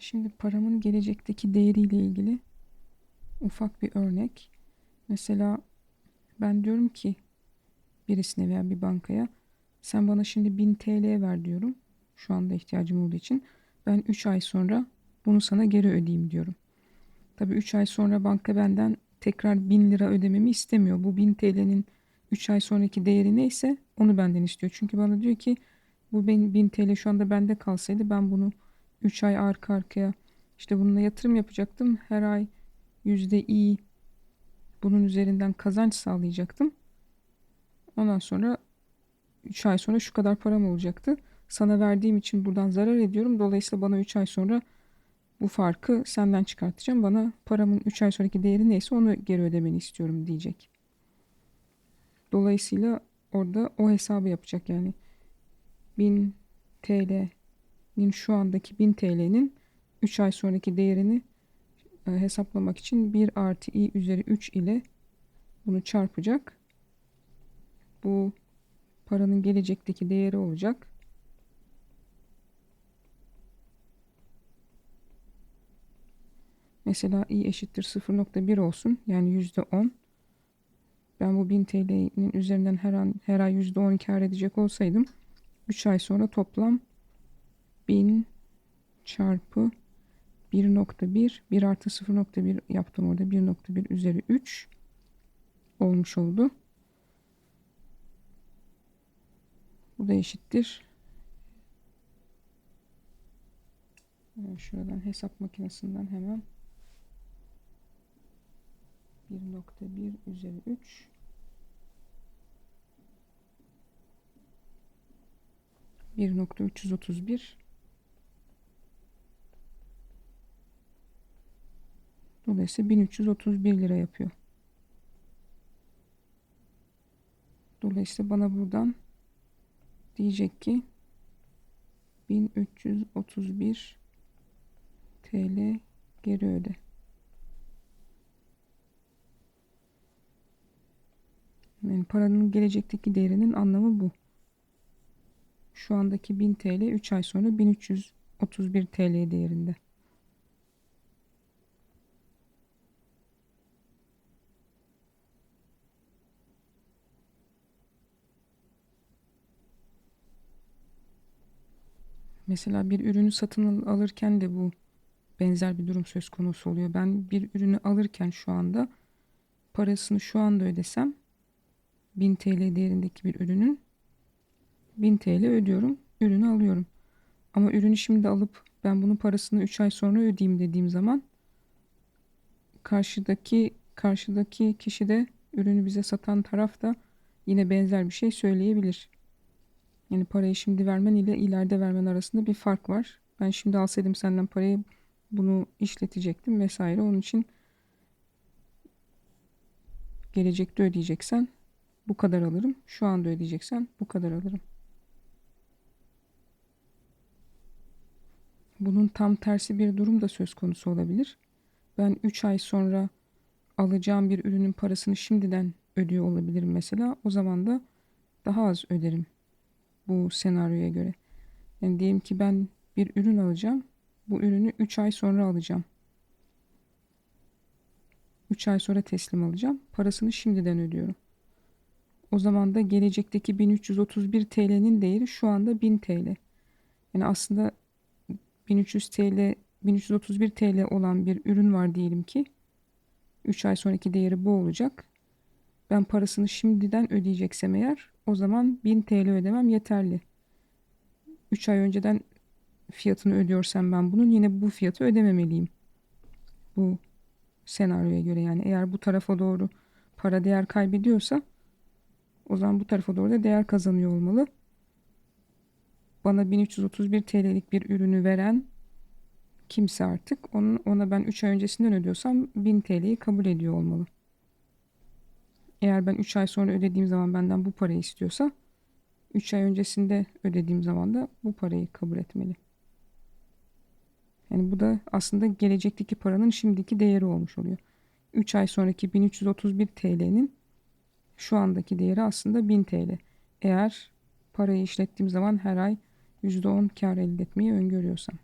Şimdi paramın gelecekteki değeriyle ilgili ufak bir örnek. Mesela ben diyorum ki birisine veya bir bankaya sen bana şimdi 1000 TL ver diyorum. Şu anda ihtiyacım olduğu için. Ben 3 ay sonra bunu sana geri ödeyeyim diyorum. Tabii 3 ay sonra banka benden tekrar 1000 lira ödememi istemiyor. Bu 1000 TL'nin 3 ay sonraki değeri neyse onu benden istiyor. Çünkü bana diyor ki bu 1000 TL şu anda bende kalsaydı ben bunu 3 ay arka arkaya işte bununla yatırım yapacaktım. Her ay yüzde i bunun üzerinden kazanç sağlayacaktım. Ondan sonra 3 ay sonra şu kadar param olacaktı. Sana verdiğim için buradan zarar ediyorum. Dolayısıyla bana 3 ay sonra bu farkı senden çıkartacağım. Bana paramın 3 ay sonraki değeri neyse onu geri ödemeni istiyorum diyecek. Dolayısıyla orada o hesabı yapacak yani. 1000 TL'nin şu andaki 1000 TL'nin 3 ay sonraki değerini e, hesaplamak için 1 artı i üzeri 3 ile bunu çarpacak. Bu paranın gelecekteki değeri olacak. Mesela i eşittir 0.1 olsun. Yani %10. Ben bu 1000 TL'nin üzerinden her an her ay %10 kar edecek olsaydım 3 ay sonra toplam 1000 çarpı 1.1 1 artı 0.1 yaptım orada 1.1 üzeri 3 olmuş oldu. Bu da eşittir. Şuradan hesap makinesinden hemen 1.1 üzeri 3 1.331 Dolayısıyla 1331 lira yapıyor. Dolayısıyla bana buradan diyecek ki 1331 TL geri öde. Yani paranın gelecekteki değerinin anlamı bu. Şu andaki 1000 TL 3 ay sonra 1331 TL değerinde. Mesela bir ürünü satın alırken de bu benzer bir durum söz konusu oluyor. Ben bir ürünü alırken şu anda parasını şu anda ödesem 1000 TL değerindeki bir ürünün 1000 TL ödüyorum. Ürünü alıyorum. Ama ürünü şimdi alıp ben bunun parasını 3 ay sonra ödeyeyim dediğim zaman karşıdaki karşıdaki kişi de ürünü bize satan taraf da yine benzer bir şey söyleyebilir. Yani parayı şimdi vermen ile ileride vermen arasında bir fark var. Ben şimdi alsaydım senden parayı bunu işletecektim vesaire. Onun için gelecekte ödeyeceksen bu kadar alırım. Şu anda ödeyeceksen bu kadar alırım. Bunun tam tersi bir durum da söz konusu olabilir. Ben 3 ay sonra alacağım bir ürünün parasını şimdiden ödüyor olabilirim mesela. O zaman da daha az öderim bu senaryoya göre. Yani diyelim ki ben bir ürün alacağım. Bu ürünü 3 ay sonra alacağım. 3 ay sonra teslim alacağım. Parasını şimdiden ödüyorum. O zaman da gelecekteki 1331 TL'nin değeri şu anda 1000 TL. Yani aslında 1300 TL 1331 TL olan bir ürün var diyelim ki 3 ay sonraki değeri bu olacak. Ben parasını şimdiden ödeyeceksem eğer o zaman 1000 TL ödemem yeterli. 3 ay önceden fiyatını ödüyorsam ben bunun yine bu fiyatı ödememeliyim. Bu senaryoya göre yani eğer bu tarafa doğru para değer kaybediyorsa o zaman bu tarafa doğru da değer kazanıyor olmalı. Bana 1331 TL'lik bir ürünü veren kimse artık onun, ona ben 3 ay öncesinden ödüyorsam 1000 TL'yi kabul ediyor olmalı. Eğer ben 3 ay sonra ödediğim zaman benden bu parayı istiyorsa 3 ay öncesinde ödediğim zaman da bu parayı kabul etmeli. Yani bu da aslında gelecekteki paranın şimdiki değeri olmuş oluyor. 3 ay sonraki 1331 TL'nin şu andaki değeri aslında 1000 TL. Eğer parayı işlettiğim zaman her ay %10 kar elde etmeyi öngörüyorsam.